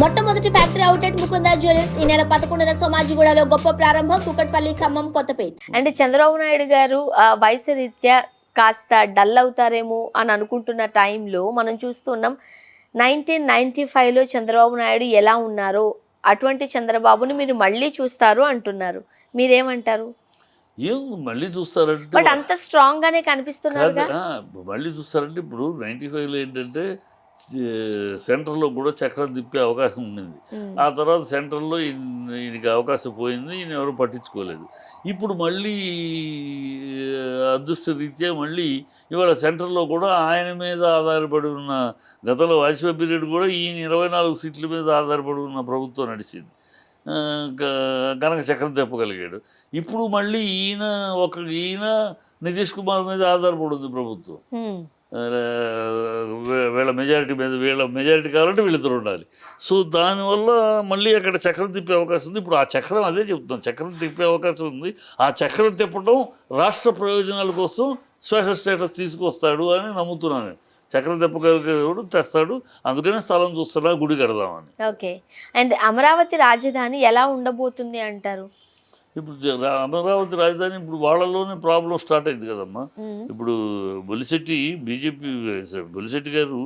మొట్టమొదటి factory outlet Mukunda jewellers ఈ నెల పదకొండున సోమాజిగూడలో గొప్ప ప్రారంభం కుకట్పల్లి ఖమ్మం కొత్తపేట. అంటే చంద్రబాబు నాయుడు గారు వయసు రీత్యా కాస్త డల్ అవుతారేమో అని అనుకుంటున్న టైంలో మనం చూస్తున్నాం నైన్టీన్ నైన్టీ ఫైవ్లో చంద్రబాబు నాయుడు ఎలా ఉన్నారో అటువంటి చంద్రబాబుని మీరు మళ్ళీ చూస్తారు అంటున్నారు. మీరేమంటారు? ఏం మళ్ళీ చూస్తారంటే బట్ అంత స్ట్రాంగ్ గానే కనిపిస్తున్నారు మళ్ళీ చూస్తారంటే ఇప్పుడు నైంటీ ఫైవ్లో ఏంటంటే సెంటర్లో కూడా చక్రం తిప్పే అవకాశం ఉండింది. ఆ తర్వాత సెంటర్లో ఈయన- ఈయనకి అవకాశం పోయింది. ఈయన ఎవరు పట్టించుకోలేదు. ఇప్పుడు మళ్ళీ అదృష్ట రీత్యా మళ్ళీ ఇవాళ సెంటర్లో కూడా ఆయన మీద ఆధారపడి ఉన్న గతంలో వాజ్పేయి పీరియడ్ కూడా ఈయన ఇరవై నాలుగు సీట్ల మీద ఆధారపడి ఉన్న ప్రభుత్వం నడిచింది. కనుక చక్రం తెప్పగలిగాడు. ఇప్పుడు మళ్ళీ ఈయన ఒక ఈయన నితీష్ కుమార్ మీద ఆధారపడి ఉంది ప్రభుత్వం. వీళ్ళ మెజారిటీ మీద వీళ్ళ మెజారిటీ కావాలంటే వీళ్ళిద్దరు ఉండాలి. సో దానివల్ల మళ్ళీ అక్కడ చక్రం తిప్పే అవకాశం ఉంది. ఇప్పుడు ఆ చక్రం అదే చెప్తాం చక్రం తిప్పే అవకాశం ఉంది. ఆ చక్రం తిప్పడం రాష్ట్ర ప్రయోజనాల కోసం స్పెషల్ స్టేటస్ తీసుకొస్తాడు అని నమ్ముతున్నాను చక్రం తిప్పగలిగేవాడు తెస్తాడు. అందుకనే స్థలం చూస్తున్నా గుడి కడదామని. ఓకే. అండ్ అమరావతి రాజధాని ఎలా ఉండబోతుంది అంటారు? ఇప్పుడు అమరావతి రాజధాని ఇప్పుడు వాళ్ళలోనే ప్రాబ్లం స్టార్ట్ అయింది కదమ్మా. ఇప్పుడు బొలిశెట్టి బీజేపీ బొలిశెట్టి గారు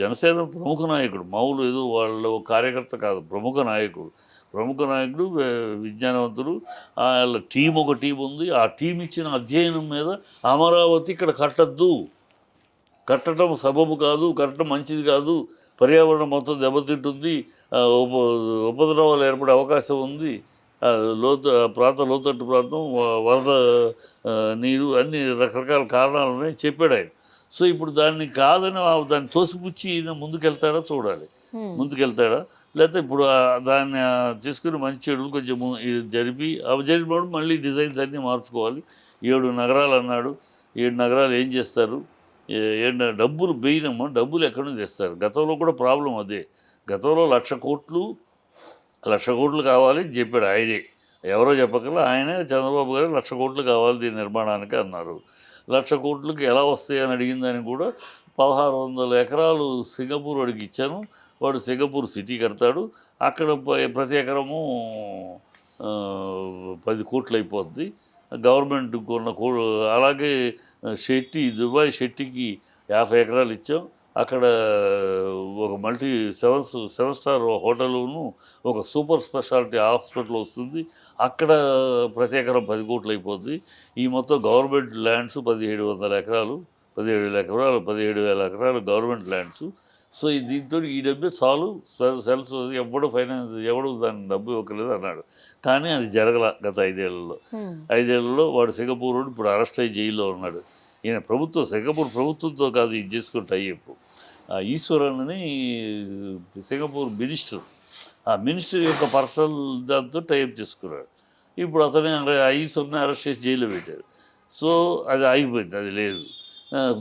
జనసేన ప్రముఖ నాయకుడు మామూలు ఏదో వాళ్ళ కార్యకర్త కాదు ప్రముఖ నాయకుడు. ప్రముఖ నాయకుడు విజ్ఞానవంతుడు. వాళ్ళ టీం ఒక టీం ఉంది. ఆ టీం ఇచ్చిన అధ్యయనం మీద అమరావతి ఇక్కడ కట్టద్దు. కట్టడం సబబు కాదు కట్టడం మంచిది కాదు. పర్యావరణం మొత్తం దెబ్బతింటుంది. ఉపద్రవాలు ఏర్పడే అవకాశం ఉంది. లోతు ప్రాంతం లోతట్టు ప్రాంతం వరద నీరు అన్ని రకరకాల కారణాలు ఉన్నాయి చెప్పాడు ఆయన. సో ఇప్పుడు దాన్ని కాదని దాన్ని తోసిపుచ్చి ఈయన ముందుకెళ్తాడా చూడాలి. ముందుకెళ్తాడా? లేకపోతే ఇప్పుడు దాన్ని తీసుకుని మంచి చెడులు కొంచెం జరిపి అవి జరిపినప్పుడు మళ్ళీ డిజైన్స్ అన్నీ మార్చుకోవాలి. ఏడు నగరాలు అన్నాడు. ఏడు నగరాలు ఏం చేస్తారు? ఏడు డబ్బులు బెయినమ్మా డబ్బులు ఎక్కడి నుంచి తెస్తారు? గతంలో కూడా ప్రాబ్లం అదే. గతంలో లక్ష కోట్లు లక్ష కోట్లు కావాలి అని చెప్పాడు ఆయనే. ఎవరో చెప్పగల ఆయనే చంద్రబాబు గారు లక్ష కోట్లు కావాలి దీని నిర్మాణానికి అన్నారు. లక్ష కోట్లకి ఎలా వస్తాయి అని అడిగిందని కూడా పదహారు వందల ఎకరాలు సింగపూర్ వాడికి ఇచ్చాను. వాడు సింగపూర్ సిటీ కడతాడు. అక్కడ ప్రతి ఎకరము పది కోట్లు అయిపోద్ది. గవర్నమెంట్ కొన్న కో అలాగే షెట్టి దుబాయ్ షెట్టికి యాభై ఎకరాలు ఇచ్చాం. అక్కడ ఒక మల్టీ సెవెన్ సెవెన్ స్టార్ హోటల్ను ఒక సూపర్ స్పెషాలిటీ హాస్పిటల్ వస్తుంది. అక్కడ ప్రతి ఎకరం పది కోట్లు అయిపోద్ది. ఈ మొత్తం గవర్నమెంట్ ల్యాండ్స్ పదిహేడు వందల ఎకరాలు పదిహేడు వేల ఎకరాలు పదిహేడు వేల ఎకరాలు గవర్నమెంట్ ల్యాండ్స్. సో దీంతో ఈ డబ్బే చాలు. సెల్స్ ఎవడు ఫైనాన్స్ ఎవడు దాని డబ్బు ఇవ్వకలేదు అన్నాడు. కానీ అది జరగల గత ఐదేళ్ళలో. ఐదేళ్ళలో వాడు సింగపూర్ ఇప్పుడు అరెస్ట్ అయ్యి జైల్లో ఉన్నాడు. ఈయన ప్రభుత్వం సింగపూర్ ప్రభుత్వంతో కాదు ఇది చేసుకుంటే అయ్యప్పు ఆ ఈశ్వరన్ అని సింగపూర్ మినిస్టర్ ఆ మినిస్టర్ యొక్క పర్సనల్ దాంతో టైప్ చేసుకున్నాడు. ఇప్పుడు అతనే ఈశ్వర్ని అరెస్ట్ చేసి జైల్లో పెట్టారు. సో అది ఆగిపోయింది అది లేదు.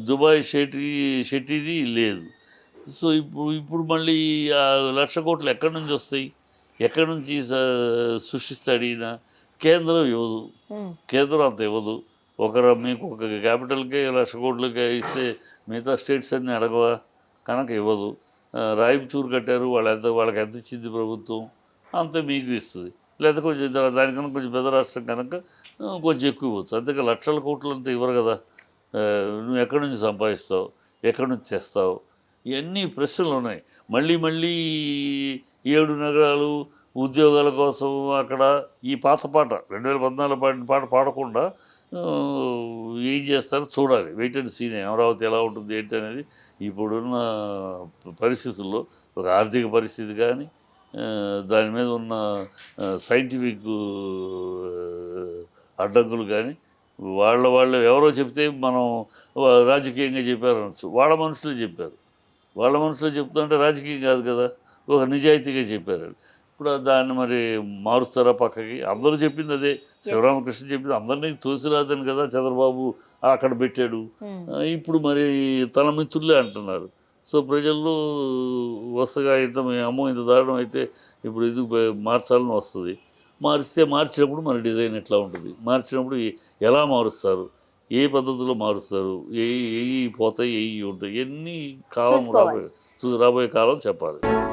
దుబాయ్ షెట్టి షెట్టిది లేదు. సో ఇప్పుడు ఇప్పుడు మళ్ళీ ఆ లక్ష కోట్లు ఎక్కడి నుంచి వస్తాయి? ఎక్కడి నుంచి సృష్టిస్తాడు ఈయన? కేంద్రం ఇవ్వదు కేంద్రం అంత ఇవ్వదు ఒకరు మీకు ఒక క్యాపిటల్కే లక్ష కోట్లకే ఇస్తే మిగతా స్టేట్స్ అన్నీ అడగవా? కనుక ఇవ్వదు. రాయిచూరు కట్టారు వాళ్ళు ఎంత వాళ్ళకి ఎంత ఇచ్చింది ప్రభుత్వం? అంత మీకు ఇస్తుంది. లేదా కొంచెం దానికన్నా కొంచెం పెద్ద రాష్ట్రం కనుక కొంచెం ఎక్కువ ఇవ్వచ్చు. అంతేకా లక్షల కోట్లు అంతా ఇవ్వరు కదా. నువ్వు ఎక్కడి నుంచి సంపాదిస్తావు? ఎక్కడి నుంచి తెస్తావు? ఇవన్నీ ప్రశ్నలు ఉన్నాయి. మళ్ళీ మళ్ళీ ఏడు నగరాలు ఉద్యోగాల కోసం అక్కడ ఈ పాత పాట రెండు వేల పద్నాలుగు పాడిన పాట పాడకుండా ఏం చేస్తారో చూడాలి. వెయిట్ అండ్ సీన్ అమరావతి ఎలా ఉంటుంది ఏంటి అనేది ఇప్పుడున్న పరిస్థితుల్లో ఒక ఆర్థిక పరిస్థితి కానీ దాని మీద ఉన్న సైంటిఫిక్ అడ్డంకులు కానీ వాళ్ళ వాళ్ళు ఎవరో చెప్తే మనం రాజకీయంగా చెప్పారనొచ్చు వాళ్ళ మనుషులే చెప్పారు. వాళ్ళ మనుషులే చెప్తుంటే రాజకీయం కాదు కదా. ఒక నిజాయితీగా చెప్పారు ఇప్పుడు దాన్ని మరి మారుస్తారా పక్కకి? అందరూ చెప్పింది అదే. శివరామకృష్ణ చెప్పింది. అందరినీ తోసిరాదని కదా చంద్రబాబు అక్కడ పెట్టాడు. ఆ, ఇప్పుడు మరి తన మిత్రులే అంటున్నారు. సో ప్రజల్లో వస్తగా ఇంత అమ్మో ఇంత దారుణం అయితే ఇప్పుడు పే- మార్చాలని వస్తుంది? మారిస్తే మార్చినప్పుడు మన డిజైన్ ఎట్లా ఉంటుంది? మార్చినప్పుడు ఎలా మారుస్తారు? ఏ పద్ధతిలో మారుస్తారు? ఏ ఏ పోతాయి ఏ ఉంటాయి? ఎన్ని కాలం. రాబోయే రాబోయే కాలం చెప్పాలి.